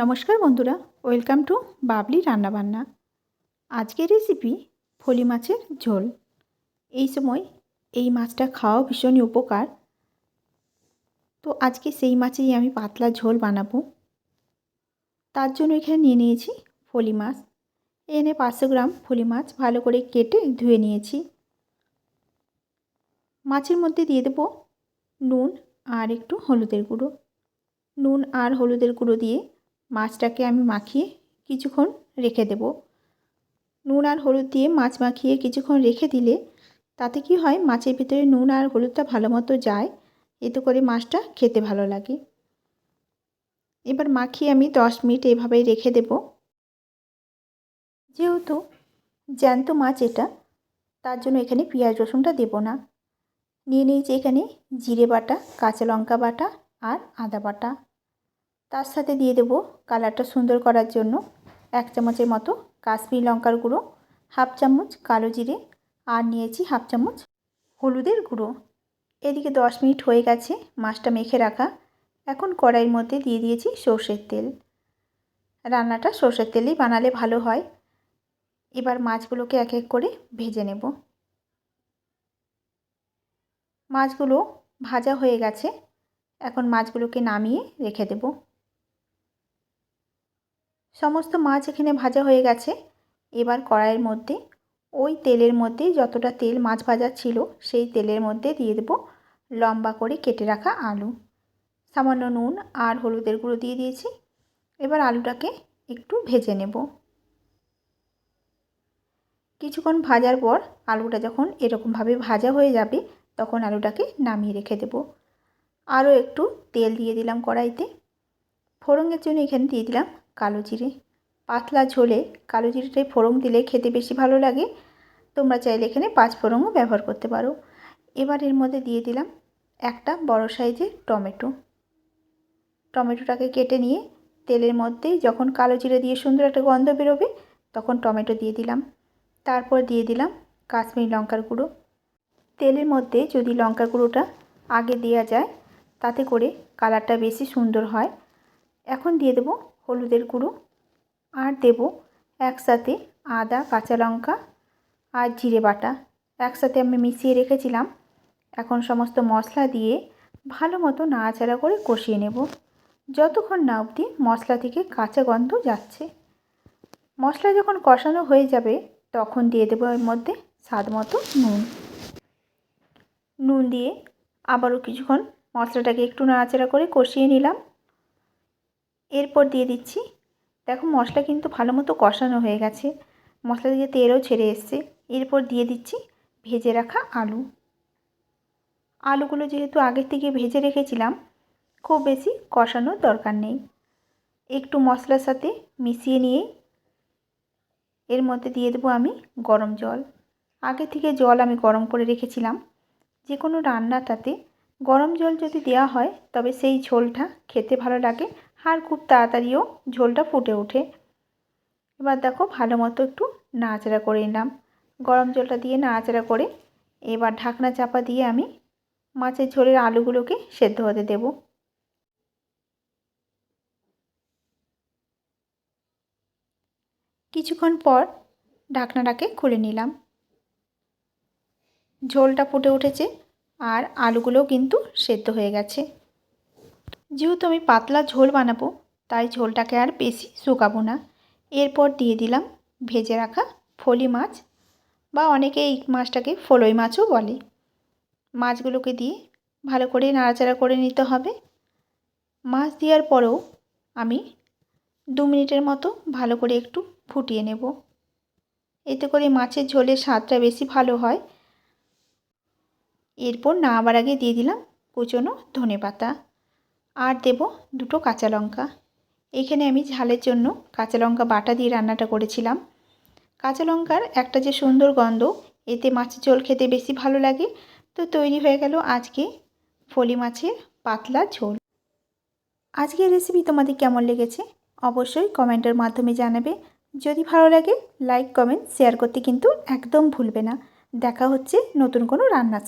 নমস্কার বন্ধুরা, welcome to Babli রান্নাবান্না। আজকের রেসিপি ফলি মাছের ঝোল। এই সময় এই মাছটা খাওয়া ভীষণই উপকার। তো আজকে সেই মাছেই আমি পাতলা ঝোল বানাবো। তার জন্য এখানে নিয়ে নিয়েছি ফলি মাছ। এনে পাঁচশো গ্রাম ফলি মাছ ভালো করে কেটে ধুয়ে নিয়েছি। মাছের মধ্যে দিয়ে দেবো নুন আর একটু হলুদের গুঁড়ো। নুন আর হলুদের গুঁড়ো দিয়ে মাছটাকে আমি মাখিয়ে কিছুক্ষণ রেখে দেব। নুন আর হলুদ দিয়ে মাছ মাখিয়ে কিছুক্ষণ রেখে দিলে তাতে কি হয়, মাছের ভিতরে নুন আর হলুদটা ভালো মতো যায়, এতে করে মাছটা খেতে ভালো লাগে। এবার মাখিয়ে আমি দশ মিনিট এভাবেই রেখে দেব। যেহেতু জ্যান্ত মাছ এটা, তার জন্য এখানে পেঁয়াজ রসুনটা দেব না। নিয়ে নিয়েছি এখানে জিরে বাটা, কাঁচা লঙ্কা বাটা আর আদা বাটা। তার সাথে দিয়ে দেবো কালারটা সুন্দর করার জন্য এক চামচের মতো কাশ্মীর লঙ্কার গুঁড়ো, হাফ চামচ কালো জিরে আর নিয়েছি হাফ চামচ হলুদের গুঁড়ো। এদিকে দশ মিনিট হয়ে গেছে মাছটা মেখে রাখা। এখন কড়াইয়ের মধ্যে দিয়ে দিয়েছি সর্ষের তেল। রান্নাটা সর্ষের তেলেই বানালে ভালো হয়। এবার মাছগুলোকে এক এক করে ভেজে নেব। মাছগুলো ভাজা হয়ে গেছে। এখন মাছগুলোকে নামিয়ে রেখে দেবো। সমস্ত মাছ এখানে ভাজা হয়ে গেছে। এবার কড়াইয়ের মধ্যে, ওই তেলের মধ্যে যতটা তেল মাছ ভাজা ছিল, সেই তেলের মধ্যে দিয়ে দেবো লম্বা করে কেটে রাখা আলু। সামান্য নুন আর হলুদের গুঁড়ো দিয়ে দিয়েছি। এবার আলুটাকে একটু ভেজে নেব। কিছুক্ষণ ভাজার পর আলুটা যখন এরকমভাবে ভাজা হয়ে যাবে, তখন আলুটাকে নামিয়ে রেখে দেব। আরও একটু তেল দিয়ে দিলাম কড়াইতে। ফোড়নের জন্য এখানে দিয়ে দিলাম কালো জিরে। পাতলা ঝোলে কালো জিরেটাই ফোড়ন দিলে খেতে বেশি ভালো লাগে। তোমরা চাইলে এখানে পাঁচ ফোড়নও ব্যবহার করতে পারো। এবার এর মধ্যে দিয়ে দিলাম একটা বড় সাইজের টমেটো। টমেটোটাকে কেটে নিয়ে তেলের মধ্যেই যখন কালো জিরে দিয়ে সুন্দর একটা গন্ধ বেরোবে, তখন টমেটো দিয়ে দিলাম। তারপর দিয়ে দিলাম কাশ্মীর লঙ্কার গুঁড়ো। তেলের মধ্যে যদি লঙ্কার গুঁড়োটা আগে দেওয়া যায়, তাতে করে কালারটা বেশি সুন্দর হয়। এখন দিয়ে দেবো হলুদের গুঁড়ো আর দেব একসাথে আদা, কাঁচা লঙ্কা আর জিরে বাটা। একসাথে আমি মিশিয়ে রেখেছিলাম। এখন সমস্ত মশলা দিয়ে ভালো মতো নাড়াচাড়া করে কষিয়ে নেব। যতক্ষণ না অবধি মশলা থেকে কাঁচা গন্ধ যাচ্ছে। মশলা যখন কষানো হয়ে যাবে, তখন দিয়ে দেবো এর মধ্যে স্বাদ মতো নুন। নুন দিয়ে আবারও কিছুক্ষণ মশলাটাকে একটু নাড়াচাড়া করে কষিয়ে নিলাম। এরপর দিয়ে দিচ্ছি। দেখো মশলা কিন্তু ভালো মতো কষানো হয়ে গেছে। মশলা দিয়ে তেলও ছেড়ে এসছে। এরপর দিয়ে দিচ্ছি ভেজে রাখা আলু। আলুগুলো যেহেতু আগের থেকে ভেজে রেখেছিলাম, খুব বেশি কষানোর দরকার নেই। একটু মশলার সাথে মিশিয়ে নিয়ে এর মধ্যে দিয়ে দেবো আমি গরম জল। আগে থেকে জল আমি গরম করে রেখেছিলাম। যে কোনো রান্নাটাতে গরম জল যদি দেওয়া হয়, তবে সেই ঝোলটা খেতে ভালো লাগে আর খুব তাড়াতাড়িও ঝোলটা ফুটে ওঠে। এবার দেখো ভালো মতো একটু নাড়াচাড়া করে নিলাম। গরম জলটা দিয়ে নাড়াচাড়া করে এবার ঢাকনা চাপা দিয়ে আমি মাছের ঝোলের আলুগুলোকে সেদ্ধ হতে দেব। কিছুক্ষণ পর ঢাকনাটাকে খুলে নিলাম। ঝোলটা ফুটে উঠেছে আর আলুগুলোও কিন্তু সেদ্ধ হয়ে গেছে। যেহেতু আমি পাতলা ঝোল বানাবো, তাই ঝোলটাকে আর বেশি শুকাবো না। এরপর দিয়ে দিলাম ভেজে রাখা ফলি মাছ, বা অনেকে এই মাছটাকে ফলই মাছও বলে। মাছগুলোকে দিয়ে ভালো করে নাড়াচাড়া করে নিতে হবে। মাছ দেওয়ার পরেও আমি দু মিনিটের মতো ভালো করে একটু ফুটিয়ে নেব। এতে করে মাছের ঝোলের স্বাদটা বেশি ভালো হয়। এরপর না আবার আগে দিয়ে দিলাম কুচনো ধনে পাতা আর দেব দুটো কাঁচা লঙ্কা। এখানে আমি ঝালের জন্য কাঁচা লঙ্কা বাটা দিয়ে রান্নাটা করেছিলাম। কাঁচা লঙ্কার একটা যে সুন্দর গন্ধ, এতে মাছের ঝোল খেতে বেশি ভালো লাগে। তো তৈরি হয়ে গেল আজকে ফলি মাছের পাতলা ঝোল। আজকের রেসিপি তোমাদের কেমন লেগেছে? অবশ্যই কমেন্টের মাধ্যমে জানাবে। যদি ভালো লাগে লাইক কমেন্ট শেয়ার করতে কিন্তু একদম ভুলবে না। দেখা হচ্ছে নতুন কোনো রান্না